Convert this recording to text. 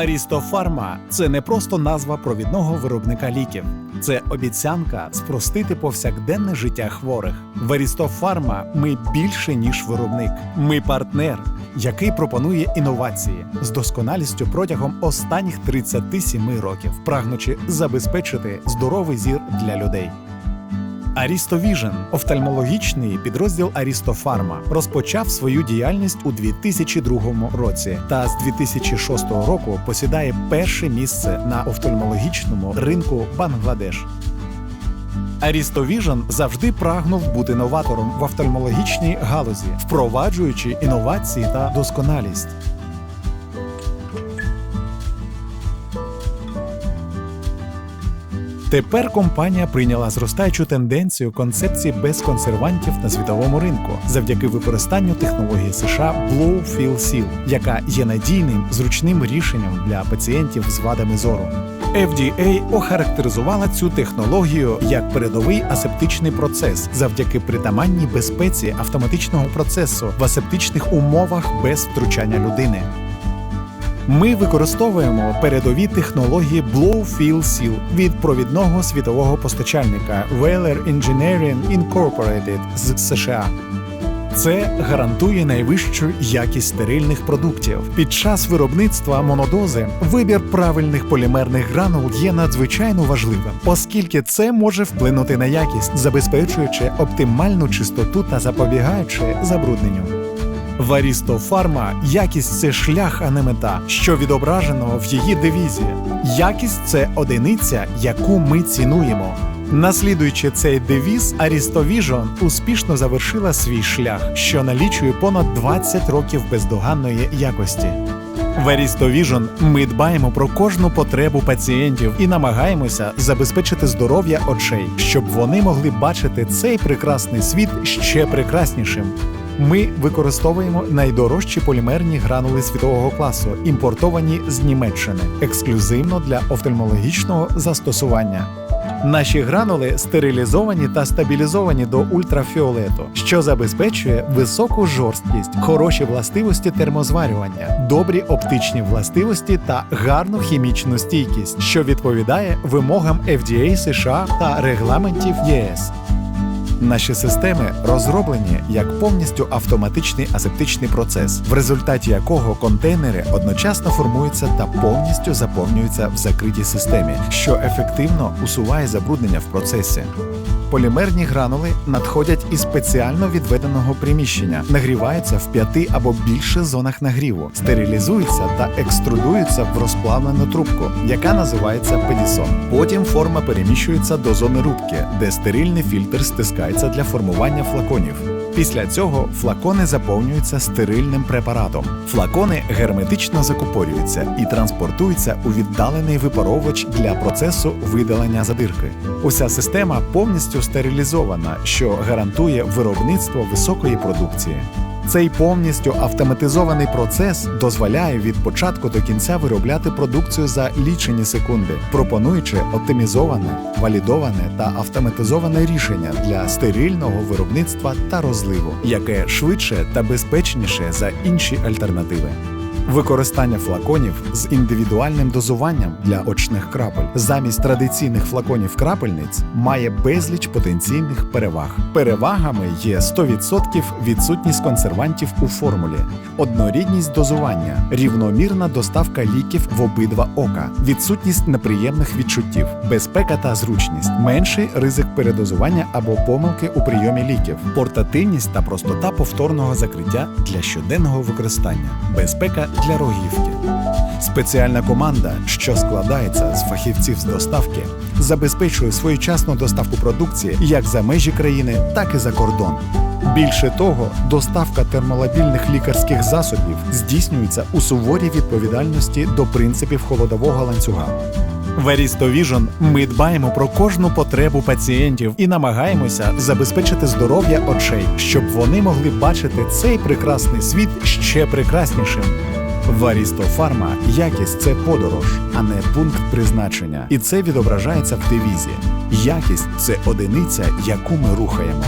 Арістофарма це не просто назва провідного виробника ліків. Це обіцянка спростити повсякденне життя хворих. В Арістофарма ми більше ніж виробник. Ми партнер, який пропонує інновації з досконалістю протягом останніх 37 років, прагнучи забезпечити здоровий зір для людей. Арістовіжен, офтальмологічний підрозділ Арістофарма, розпочав свою діяльність у 2002 році та з 2006 року посідає перше місце на офтальмологічному ринку Бангладеш. Арістовіжен завжди прагнув бути новатором в офтальмологічній галузі, впроваджуючи інновації та досконалість. Тепер компанія прийняла зростаючу тенденцію концепції без консервантів на світовому ринку завдяки використанню технології США Blow Fill Seal, яка є надійним зручним рішенням для пацієнтів з вадами зору. FDA охарактеризувала цю технологію як передовий асептичний процес завдяки притаманній безпеці автоматичного процесу в асептичних умовах без втручання людини. Ми використовуємо передові технології Blow Fill Seal від провідного світового постачальника Whaler Engineering Incorporated з США. Це гарантує найвищу якість стерильних продуктів. Під час виробництва монодози вибір правильних полімерних гранул є надзвичайно важливим, оскільки це може вплинути на якість, забезпечуючи оптимальну чистоту та запобігаючи забрудненню. В Арістофарма якість це шлях, а не мета, що відображено в її девізі. Якість це одиниця, яку ми цінуємо. Наслідуючи цей девіз, Арістовіжон успішно завершила свій шлях, що налічує понад 20 років бездоганної якості. В Арістовіжон ми дбаємо про кожну потребу пацієнтів і намагаємося забезпечити здоров'я очей, щоб вони могли бачити цей прекрасний світ ще прекраснішим. Ми використовуємо найдорожчі полімерні гранули світового класу, імпортовані з Німеччини, ексклюзивно для офтальмологічного застосування. Наші гранули стерилізовані та стабілізовані до ультрафіолету, що забезпечує високу жорсткість, хороші властивості термозварювання, добрі оптичні властивості та гарну хімічну стійкість, що відповідає вимогам FDA США та регламентів ЄС. Наші системи розроблені як повністю автоматичний асептичний процес, в результаті якого контейнери одночасно формуються та повністю заповнюються в закритій системі, що ефективно усуває забруднення в процесі. Полімерні гранули надходять із спеціально відведеного приміщення, нагріваються в п'яти або більше зонах нагріву, стерилізуються та екструдуються в розплавлену трубку, яка називається педісон. Потім форма переміщується до зони рубки, де стерильний фільтр стискається для формування флаконів. Після цього флакони заповнюються стерильним препаратом. Флакони герметично закупорюються і транспортуються у віддалений випаровувач для процесу видалення задирки. Уся система повністю стерилізована, що гарантує виробництво високої продукції. Цей повністю автоматизований процес дозволяє від початку до кінця виробляти продукцію за лічені секунди, пропонуючи оптимізоване, валідоване та автоматизоване рішення для стерильного виробництва та розливу, яке швидше та безпечніше за інші альтернативи. Використання флаконів з індивідуальним дозуванням для очних крапель замість традиційних флаконів крапельниць має безліч потенційних переваг. Перевагами є 100% відсутність консервантів у формулі, однорідність дозування, рівномірна доставка ліків в обидва ока, відсутність неприємних відчуттів, безпека та зручність, менший ризик передозування або помилки у прийомі ліків, портативність та простота повторного закриття для щоденного використання, безпека для рогівки. Спеціальна команда, що складається з фахівців з доставки, забезпечує своєчасну доставку продукції як за межі країни, так і за кордон. Більше того, доставка термолабільних лікарських засобів здійснюється у суворій відповідальності до принципів холодового ланцюга. В Арістовіжн ми дбаємо про кожну потребу пацієнтів і намагаємося забезпечити здоров'я очей, щоб вони могли бачити цей прекрасний світ ще прекраснішим. В Арістофарма якість це подорож, а не пункт призначення. І це відображається в девізі. Якість це одиниця, яку ми рухаємо.